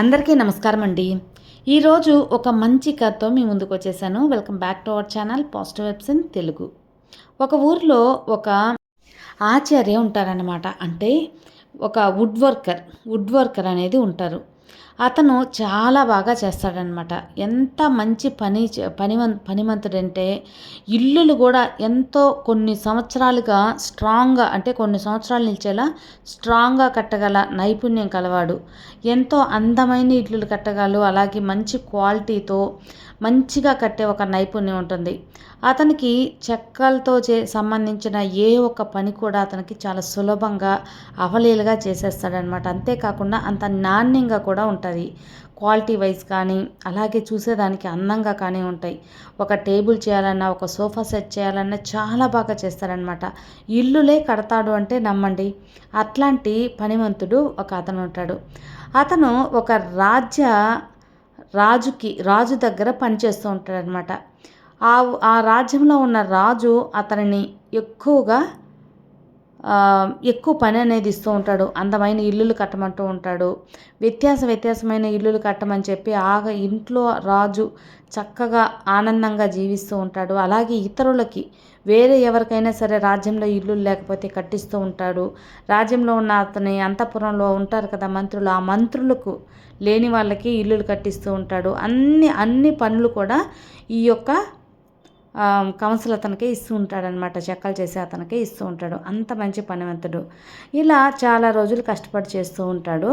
అందరికీ నమస్కారం అండి. ఈరోజు ఒక మంచి కథతో మీ ముందుకు వచ్చేసాను. Welcome back to our channel positive vibes in Telugu. ఒక ఊర్లో ఒక ఆచార్య ఉంటారనమాట అంటే ఒక వుడ్ వర్కర్ వుడ్ వర్కర్ అనేది ఉంటారు. అతను చాలా బాగా చేస్తాడనమాట ఎంత మంచి పని పనిమం పనిమంతుడంటే ఇల్లులు కూడా ఎంతో కొన్ని సంవత్సరాలుగా స్ట్రాంగ్గా అంటే కొన్ని సంవత్సరాలు నిలిచేలా స్ట్రాంగ్గా కట్టగల నైపుణ్యం కలవాడు. ఎంతో అందమైన ఇల్లులు కట్టగలరు అలాగే మంచి క్వాలిటీతో మంచిగా కట్టే ఒక నైపుణ్యం ఉంటుంది. అతనికి చెక్కలతో చే సంబంధించిన ఏ ఒక్క పని కూడా అతనికి చాలా సులభంగా అవలీలుగా చేసేస్తాడనమాట అంతేకాకుండా అంత నాణ్యంగా కూడా ఉంటుంది. క్వాలిటీ వైజ్ కానీ అలాగే చూసేదానికి అందంగా కానీ ఉంటాయి. ఒక టేబుల్ చేయాలన్నా ఒక సోఫా సెట్ చేయాలన్నా చాలా బాగా చేస్తారనమాట ఇల్లులే కడతాడు అంటే నమ్మండి. అట్లాంటి పనిమంతుడు ఒక అతను ఉంటాడు అతను ఒక రాజ్య రాజుకి రాజు దగ్గర పనిచేస్తూ ఉంటాడనమాట ఆ ఆ రాజ్యంలో ఉన్న రాజు అతనిని ఎక్కువగా ఎక్కువ పని అనేది ఇస్తూ ఉంటాడు. అందమైన ఇల్లులు కట్టమంటూ ఉంటాడు. వ్యత్యాస వ్యత్యాసమైన ఇల్లులు కట్టమని చెప్పి ఆ ఇంట్లో రాజు చక్కగా ఆనందంగా జీవిస్తూ ఉంటాడు. అలాగే ఇతరులకి వేరే ఎవరికైనా సరే రాజ్యంలో ఇల్లు లేకపోతే కట్టిస్తూ ఉంటాడు. రాజ్యంలో ఉన్న అతని అంతఃపురంలో ఉంటారు కదా మంత్రులు. ఆ మంత్రులకు లేని వాళ్ళకి ఇల్లులు కట్టిస్తూ ఉంటాడు. అన్ని అన్ని పనులు కూడా ఈ యొక్క కౌన్సిల్ అతనికే ఇస్తూ ఉంటాడనమాట చెక్కలు చేసి అతనికే ఇస్తూ ఉంటాడు. అంత మంచి పనివంతుడు. ఇలా చాలా రోజులు కష్టపడి చేస్తూ ఉంటాడు.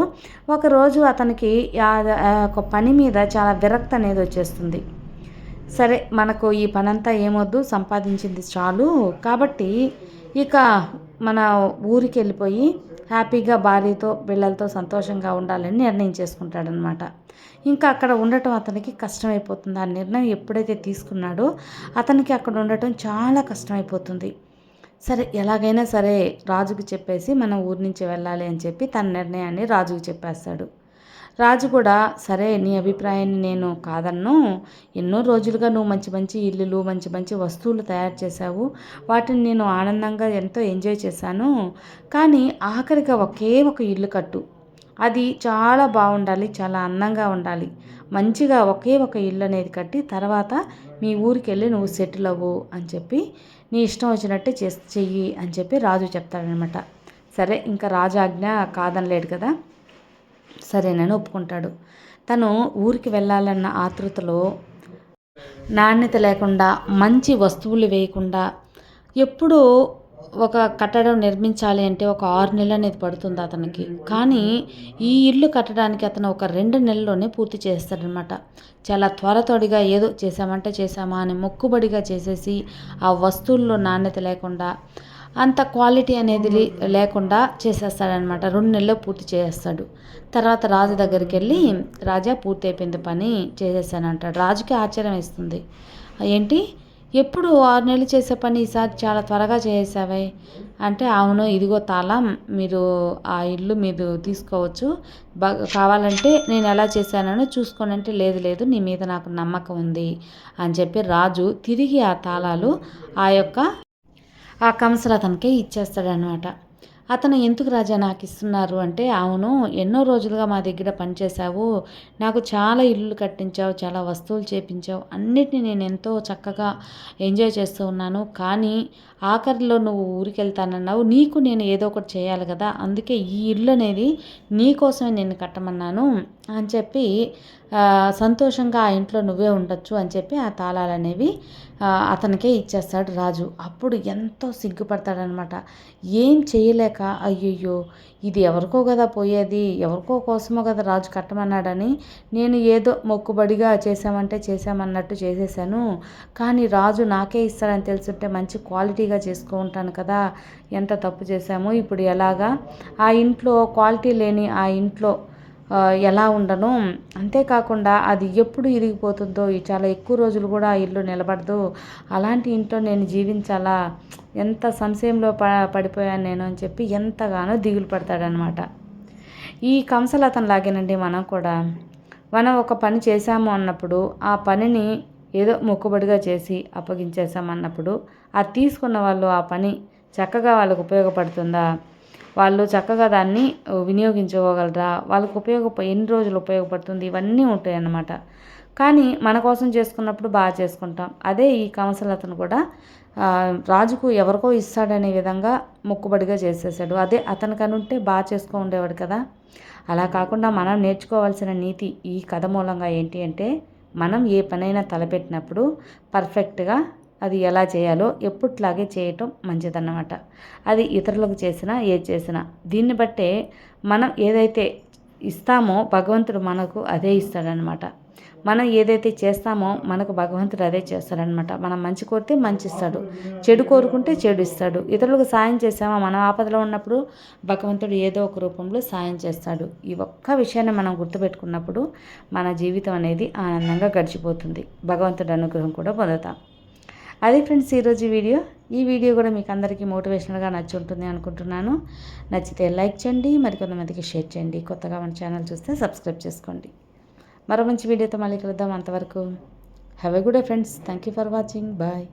ఒకరోజు అతనికి ఒక పని మీద చాలా విరక్తి అనేది వచ్చేస్తుంది. సరే మనకు ఈ పనంతా ఏమొద్దు? సంపాదించింది చాలు. కాబట్టి ఇక మన ఊరికి వెళ్ళిపోయి హ్యాపీగా భార్యతో పిల్లలతో సంతోషంగా ఉండాలని నిర్ణయం చేసుకుంటాడనమాట ఇంకా అక్కడ ఉండటం అతనికి కష్టమైపోతుంది. ఆ నిర్ణయం ఎప్పుడైతే తీసుకున్నాడో అతనికి అక్కడ ఉండటం చాలా కష్టమైపోతుంది. సరే ఎలాగైనా సరే రాజుకు చెప్పేసి మనం ఊరి నుంచి వెళ్ళాలి అని చెప్పి తన నిర్ణయాన్ని రాజుకు చెప్పేస్తాడు. రాజు కూడా సరే నీ అభిప్రాయాన్ని నేను కాదన్ను. ఎన్నో రోజులుగా నువ్వు మంచి మంచి ఇల్లులు మంచి మంచి వస్తువులు తయారు చేశావు. వాటిని నేను ఆనందంగా ఎంతో ఎంజాయ్ చేశాను. కానీ ఆఖరిగా ఒకే ఒక ఇల్లు కట్టు. అది చాలా బాగుండాలి చాలా అందంగా ఉండాలి. మంచిగా ఒకే ఒక ఇల్లు అనేది కట్టి తర్వాత మీ ఊరికి వెళ్ళి నువ్వు సెటిల్ అవ్వు అని చెప్పి నీ ఇష్టం వచ్చినట్టే చే చెయ్యి అని చెప్పి రాజు చెప్తాడనమాట సరే ఇంకా రాజు ఆజ్ఞ కాదనలేడు కదా. సరేనని ఒప్పుకుంటాడు. తను ఊరికి వెళ్ళాలన్న ఆతృతలో నాణ్యత లేకుండా మంచి వస్తువులు వేయకుండా ఎప్పుడూ ఒక కట్టడం నిర్మించాలి అంటే ఒక ఆరు నెలలు అనేది పడుతుంది అతనికి. కానీ ఈ ఇల్లు కట్టడానికి అతను ఒక రెండు నెలల్లోనే పూర్తి చేస్తాడనమాట చాలా త్వరతోడిగా ఏదో చేసామంటే చేసామా అని మొక్కుబడిగా చేసేసి ఆ వస్తువుల్లో నాణ్యత లేకుండా అంత క్వాలిటీ అనేది లేకుండా చేసేస్తాడనమాట రెండు నెలల్లో పూర్తి చేసేస్తాడు. తర్వాత రాజు దగ్గరికి వెళ్ళి రాజా పూర్తి అయిపోయింది పని చేసేసానంటాడు రాజుకి ఆశ్చర్యం ఇస్తుంది ఏంటి? ఎప్పుడు ఆరు నెలలు చేసే పని ఈసారి చాలా త్వరగా చేసేసావే? అంటే అవును ఇదిగో తాళం మీరు ఆ ఇల్లు మీరు తీసుకోవచ్చు. కావాలంటే నేను ఎలా చేశానో చూసుకోనంటే అంటే లేదు లేదు నీ మీద నాకు నమ్మకం ఉంది అని చెప్పి రాజు తిరిగి ఆ తాళాలు ఆ యొక్క ఆ కంసలు అతనికే ఇచ్చేస్తాడనమాట అతను ఎందుకు రాజా నాకు ఇస్తున్నారు అంటే అవును ఎన్నో రోజులుగా మా దగ్గర పనిచేశావు నాకు చాలా ఇల్లు కట్టించావు చాలా వస్తువులు చేపించావు అన్నిటిని నేను ఎంతో చక్కగా ఎంజాయ్ చేస్తూ ఉన్నాను. కానీ ఆఖరిలో నువ్వు ఊరికి వెళ్తానన్నావు నీకు నేను ఏదో ఒకటి చేయాలి కదా అందుకే ఈ ఇల్లు అనేది నీ కోసమే నేను కట్టమన్నాను. అని చెప్పి సంతోషంగా ఆ ఇంట్లో నువ్వే ఉండొచ్చు అని చెప్పి ఆ తాళాలు అనేవి అతనికే ఇచ్చేస్తాడు రాజు. అప్పుడు ఎంతో సిగ్గుపడతాడనమాట. ఏం చేయలేక? అయ్యయ్యో! ఇది ఎవరికో కదా పోయేది. ఎవరికో కోసమో కదా రాజు కట్టమన్నాడని నేను ఏదో మొక్కుబడిగా చేసామంటే చేసామన్నట్టు చేసేసాను కానీ రాజు నాకే ఇస్తాడని తెలుసుంటే మంచి క్వాలిటీగా చేసుకో ఉంటాను కదా. ఎంత తప్పు చేశాము ఇప్పుడు ఎలాగా? ఆ ఇంట్లో క్వాలిటీ లేని ఆ ఇంట్లో ఎలా ఉండను? అంతేకాకుండా అది ఎప్పుడు ఇరిగిపోతుందో చాలా ఎక్కువ రోజులు కూడా ఆ ఇల్లు నిలబడదు. అలాంటి ఇంట్లో నేను జీవించాలా? ఎంత సంశయంలో ప పడిపోయాను నేను అని చెప్పి ఎంతగానో దిగులు పడతాడనమాట ఈ కంసలు లాగేనండి మనం కూడా. మనం ఒక పని చేశాము అన్నప్పుడు ఆ పనిని ఏదో మొక్కుబడిగా చేసి అప్పగించేసామన్నప్పుడు అది తీసుకున్న వాళ్ళు ఆ పని చక్కగా వాళ్ళకు ఉపయోగపడుతుందా? వాళ్ళు చక్కగా దాన్ని వినియోగించుకోగలరా? వాళ్ళకు ఉపయోగ ఎన్ని రోజులు ఉపయోగపడుతుంది? ఇవన్నీ ఉంటాయి అన్నమాట కానీ మన కోసం చేసుకున్నప్పుడు బాగా చేసుకుంటాం. అదే ఈ కంసలతను కూడా రాజుకు ఎవరికో ఇస్తాడనే విధంగా మొక్కుబడిగా చేసేసాడు. అదే అతనికి ఉంటే బాగా చేసుకో ఉండేవాడు కదా. అలా కాకుండా మనం నేర్చుకోవాల్సిన నీతి ఈ కథ మూలంగా ఏంటి అంటే మనం ఏ పనైనా తలపెట్టినప్పుడు పర్ఫెక్ట్గా అది ఎలా చేయాలో ఎప్పట్లాగే చేయటం మంచిదన్నమాట. అది ఇతరులకు చేసినా ఏది చేసినా. దీన్ని బట్టే మనం ఏదైతే ఇస్తామో భగవంతుడు మనకు అదే ఇస్తాడనమాట మనం ఏదైతే చేస్తామో మనకు భగవంతుడు అదే చేస్తాడనమాట మనం మంచి కోరితే మంచి ఇస్తాడు. చెడు కోరుకుంటే చెడు ఇస్తాడు. ఇతరులకు సాయం చేసామో మనం ఆపదలో ఉన్నప్పుడు భగవంతుడు ఏదో ఒక రూపంలో సాయం చేస్తాడు. ఈ ఒక్క విషయాన్ని మనం గుర్తుపెట్టుకున్నప్పుడు మన జీవితం అనేది ఆనందంగా గడిచిపోతుంది. భగవంతుడి అనుగ్రహం కూడా పొందుతాం. అదే ఫ్రెండ్స్ ఈరోజు వీడియో. ఈ వీడియో కూడా మీకు అందరికీ మోటివేషనల్గా నచ్చి ఉంటుంది అనుకుంటున్నాను. నచ్చితే లైక్ చేయండి మరికొంతమందికి షేర్ చేయండి. కొత్తగా మన ఛానల్ చూస్తే సబ్స్క్రైబ్ చేసుకోండి. మరో మంచి వీడియోతో మళ్ళీ కలుద్దాం. అంతవరకు have a good friends thank you for watching bye